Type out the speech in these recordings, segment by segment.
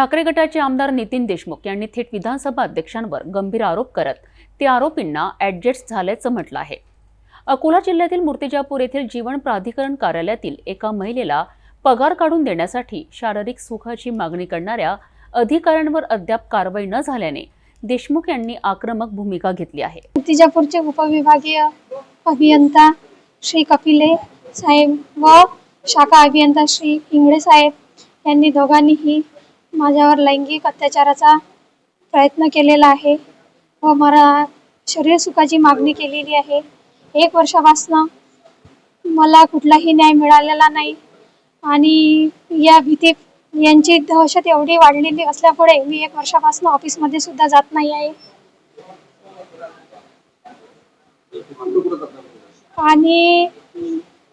ठाकरे गटाचे आमदार नितीन देशमुख यांनी थेट विधानसभा अध्यक्षांवर गंभीर आरोप करत ते आरोपींना ॲडजस्ट झाल्याचं म्हटलं आहे. अकोला जिल्ह्यातील मूर्तिजापूर येथील जीवन प्राधिकरण कार्यालयातील एका महिलेला पगार काढून देण्यासाठी शारीरिक सुखाची मागणी करणाऱ्या अधिकाऱ्यांवर अद्याप कारवाई न झाल्याने देशमुख यांनी आक्रमक भूमिका घेतली आहे. मूर्तिजापूरचे उपविभागीय अभियंता श्री कपिले साहेब व शाखा अभियंता श्री इंगळे साहेब यांनी दोघांनीही माझ्यावर लैंगिक अत्याचाराचा प्रयत्न केलेला आहे व मला शरीर सुखाची मागणी केलेली आहे. एक वर्षापासनं मला कुठलाही न्याय मिळालेला नाही आणि या भीती यांची दहशत एवढी वाढलेली असल्यामुळे मी एक वर्षापासून ऑफिसमध्ये सुद्धा जात नाही आहे. आणि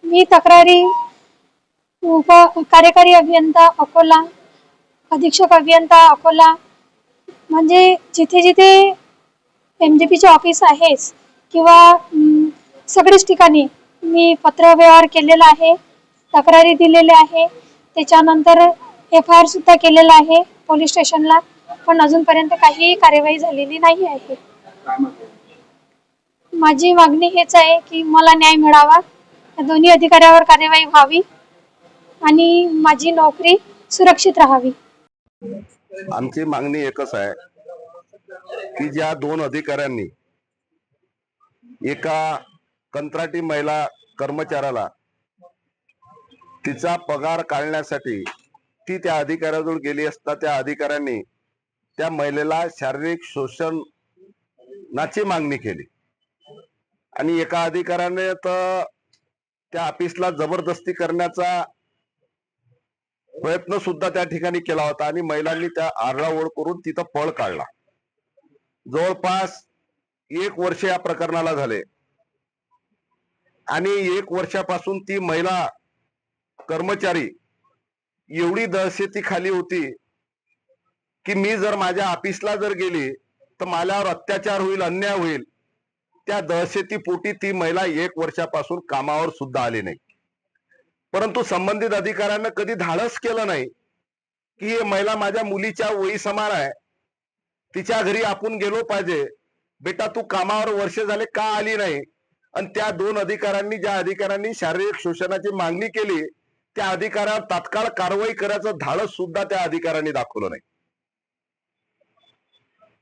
मी तक्रारी उप कार्यकारी अभियंता अकोला अधीक्षक अभियंता अकोला. म्हणजे जिथे जिथे एम जे पीचे ऑफिस आहेच किंवा सगळेच सगळ्याच ठिकाणी मी पत्रव्यवहार केलेला आहे तक्रारी दिलेल्या आहे. त्याच्यानंतर एफ आय आर सुद्धा केलेला आहे पोलीस स्टेशनला पण अजूनपर्यंत काही कार्यवाही झालेली नाही आहे. माझी मागणी हेच आहे की मला न्याय मिळावा. या दोन्ही अधिकाऱ्यावर कार्यवाही व्हावी आणि माझी नोकरी सुरक्षित राहावी. आमची मागणी एकच आहे की ज्या दोन अधिकाऱ्यांनी एका कंत्राटी महिला कर्मचाऱ्याला तिचा पगार काढण्यासाठी ती त्या अधिकाऱ्याजवळ गेली असता त्या अधिकाऱ्यांनी त्या महिलेला शारीरिक शोषणाची मागणी केली. आणि एका अधिकाऱ्याने तर त्या ऑफिसला जबरदस्ती करण्याचा प्रयत्न सुद्धा त्या ठिकाणी केला होता आणि महिलांनी त्या आरडाओरड करून तिथं पळ काढला. जवळपास एक वर्ष या प्रकरणाला झाले. आणि एक वर्षापासून ती महिला कर्मचारी एवढी दहशती खाली होती की मी जर माझ्या ऑफिसला जर गेली तर माझ्यावर अत्याचार होईल अन्याय होईल. त्या दहशती पोटी ती महिला एक वर्षापासून कामावर सुद्धा आली नाही. परंतु संबंधित अधिकाऱ्यांना कधी धाडस केलं नाही की हे महिला माझ्या मुलीच्या वयी समान आहे. तिच्या घरी आपण गेलो पाहिजे. बेटा तू कामावर वर्ष झाले का आली नाही? आणि त्या दोन अधिकाऱ्यांनी ज्या अधिकाऱ्यांनी शारीरिक शोषणाची मागणी केली त्या अधिकाऱ्यावर तात्काळ कारवाई करायचं धाडस सुद्धा त्या अधिकाऱ्यांनी दाखवलं नाही.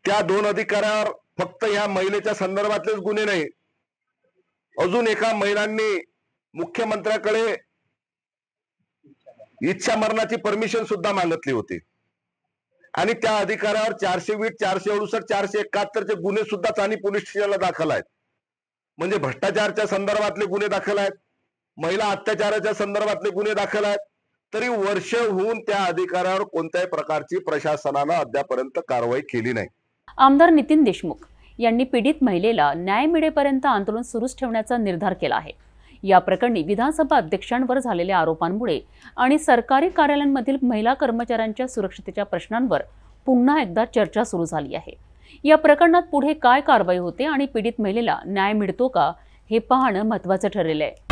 त्या दोन अधिकाऱ्यावर फक्त या महिलेच्या संदर्भातलेच गुन्हे नाही. अजून एका महिलांनी मुख्यमंत्र्याकडे इच्छा मरणाची परमिशन सुद्धा मागितली होती. आणि त्या अधिकाऱ्यावर चारशे वीस चारशे अडुसष्ट चारशे एकाहत्तरचे गुन्हे सुद्धा चाणी पोलीस स्टेशनला दाखल आहेत. म्हणजे भ्रष्टाचारच्या संदर्भातले गुन्हे दाखल आहेत. महिला अत्याचाराच्या संदर्भातले गुन्हे दाखल आहेत. तरी वर्ष होऊन त्या अधिकाऱ्यावर कोणत्याही प्रकारची प्रशासनानं अद्यापर्यंत कारवाई केली नाही. आमदार नितीन देशमुख यांनी पीडित महिलेला न्याय मिळेपर्यंत आंदोलन सुरूच ठेवण्याचा निर्धार केला आहे. या प्रकरणी विधानसभा अध्यक्षांवर झालेल्या आरोपांमुळे आणि सरकारी कार्यालयांमधील महिला कर्मचाऱ्यांच्या सुरक्षतेच्या प्रश्नांवर पुन्हा एकदा चर्चा सुरू झाली आहे. या प्रकरणात पुढे काय कारवाई होते आणि पीडित महिलेला न्याय मिळतो का हे पाहणं महत्त्वाचं ठरलेलं आहे.